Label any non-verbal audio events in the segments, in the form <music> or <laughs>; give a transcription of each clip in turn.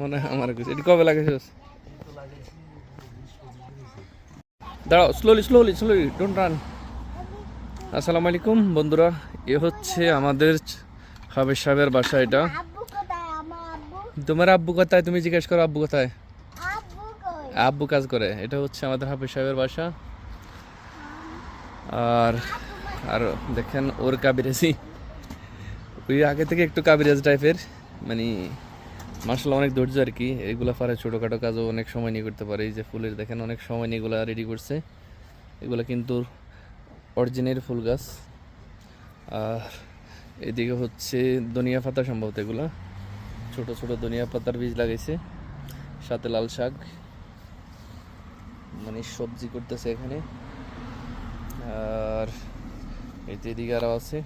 মনে হয় আমার কিছু। এটি কবে লাগাইছিস দাঁড়াও slowly slowly slowly don't run আসসালামু আলাইকুম বন্ধুরা। এ হচ্ছে আমাদের হাবের সাহেবের বাসা এটা। তোমার আব্বু কোথায়? তুমি জিজ্ঞেস করো আব্বু কোথায়? আব্বু আব্বু কাজ করে। এটা হচ্ছে আমাদের হাফিজ সাহেবের বাসা। আর আর দেখেন ওর কাবিরাজি। ওই আগে থেকে একটু কাবিরাজ টাইপের মানে মার্শাল অনেক ধৈর্য আর কি। এগুলো পারে ছোটোখাটো কাজও অনেক সময় নিয়ে করতে পারে। এই যে ফুলের দেখেন, অনেক সময় নিয়ে এগুলো রেডি করছে। এগুলো কিন্তু অরিজিনাল ফুল গাছ। আর এদিকে হচ্ছে ধনিয়া পাতা সম্ভবত এগুলো। ছোট ছোট ধনিয়া পাতার বীজ লাগাইছে। সাথে লাল শাক। মানে সবজি করতেছে এখানে। আর যে এদিকে আরও আছে।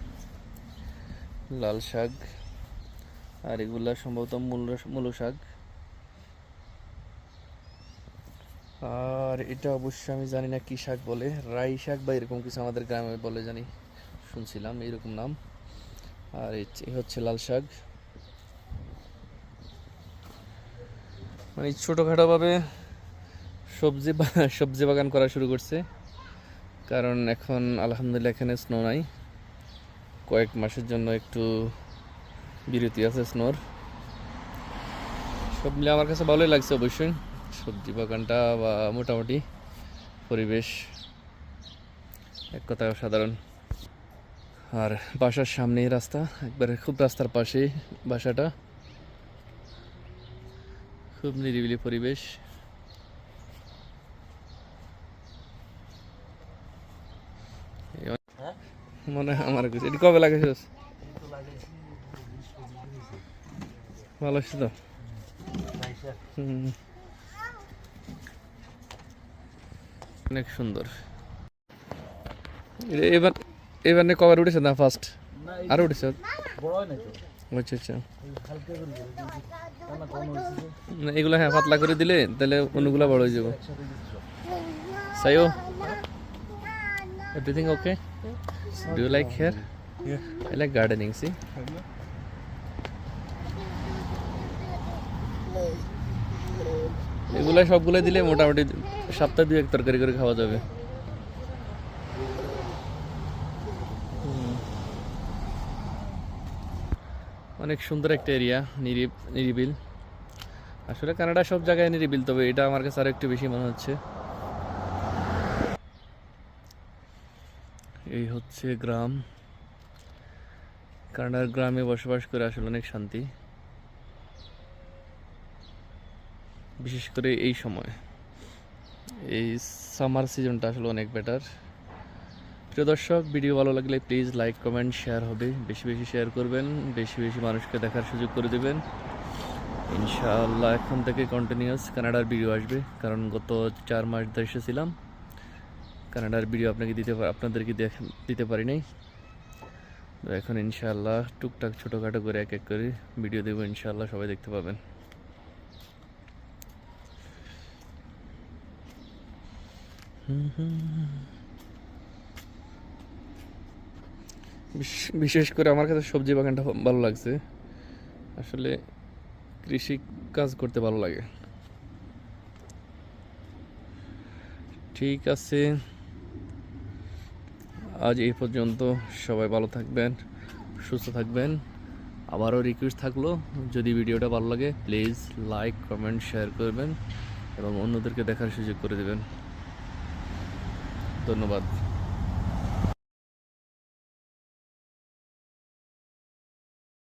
লাল শাক। আর এগুলা সম্ভবত মূল শাক। আর এটা অবশ্য আমি জানি না কি শাক বলে। রাই শাক বা এরকম কিছু আমাদের গ্রামে বলে জানি। শুনছিলাম এরকম নাম। আর এই হচ্ছে লাল শাক। মানে ছোটোখাটোভাবে সবজি <laughs> সবজি বাগান করা শুরু করছে। কারণ এখন আলহামদুলিল্লাহ এখানে স্নো নাই। কয়েক মাসের জন্য একটু বিরতি আছে স্নোর। সব মিলে আমার কাছে ভালোই লাগছে অবশ্যই। সবজি বাগানটা বা মোটামুটি পরিবেশ এক কথায় সাধারণ আর বাসার সামনেই রাস্তা, একবারে খুব রাস্তার পাশেই বাসাটা। খুব নিরিবিলি পরিবেশ। মনে হয় আমার কিছু। এটি কবে লাগাইছিস? ভালো আছে তো? অনেক সুন্দর। এবার এবার নিয়ে কবার উঠেছে না ফার্স্ট আর উঠেছে? আচ্ছা আচ্ছা। না, এগুলো হ্যাঁ পাতলা করে দিলে তাহলে অন্যগুলো বড় হয়ে যাবে। সাইও everything okay do like here I like gardening see এগুলো সবগুলো দিলে মোটামুটি সপ্তাহে দুই এক তরকারি করে খাওয়া যাবে। অনেক সুন্দর একটা এরিয়া, নিরিব, নিরিবিল। আসলে কানাডা সব জায়গায় নিরিবিল, তবে এটা আমার কাছে আরও একটু বেশি মনে হচ্ছে। এই হচ্ছে গ্রাম। কানাডার গ্রামে বসবাস করে আসলে অনেক শান্তি। বিশেষ করে এই সময়। এই সামার সিজনটা আসলে অনেক বেটার প্রিয় দর্শক ভিডিও ভালো লাগলে প্লিজ লাইক কমেন্ট শেয়ার হবে। বেশি বেশি শেয়ার করবেন, বেশি বেশি মানুষকে দেখার সুযোগ করে দেবেন। ইনশাআল্লাহ এখন থেকে কন্টিনিউয়াস কানাডার ভিডিও আসবে, কারণ গত চার মাস দেশে ছিলাম কানাডার ভিডিও আপনাকে দিতে আপনাদেরকে দিতে পারি নাই। তো এখন ইনশাআল্লাহ টুকটাক ছোটোখাটো করে এক এক করে ভিডিও দেবো, ইনশাআল্লাহ সবাই দেখতে পাবেন। বিশেষ করে আমার কাছে সবজি বাগানটা ভালো লাগছে। আসলে কৃষি কাজ করতে ভালো লাগে। ঠিক আছে। আজ এই পর্যন্ত সবাই ভালো থাকবেন, সুস্থ থাকবেন। আবারও রিকোয়েস্ট থাকল, যদি ভিডিওটা ভালো লাগে প্লিজ লাইক কমেন্ট শেয়ার করবেন এবং অন্যদেরকে দেখার সুযোগ করে দেবেন। ধন্যবাদ।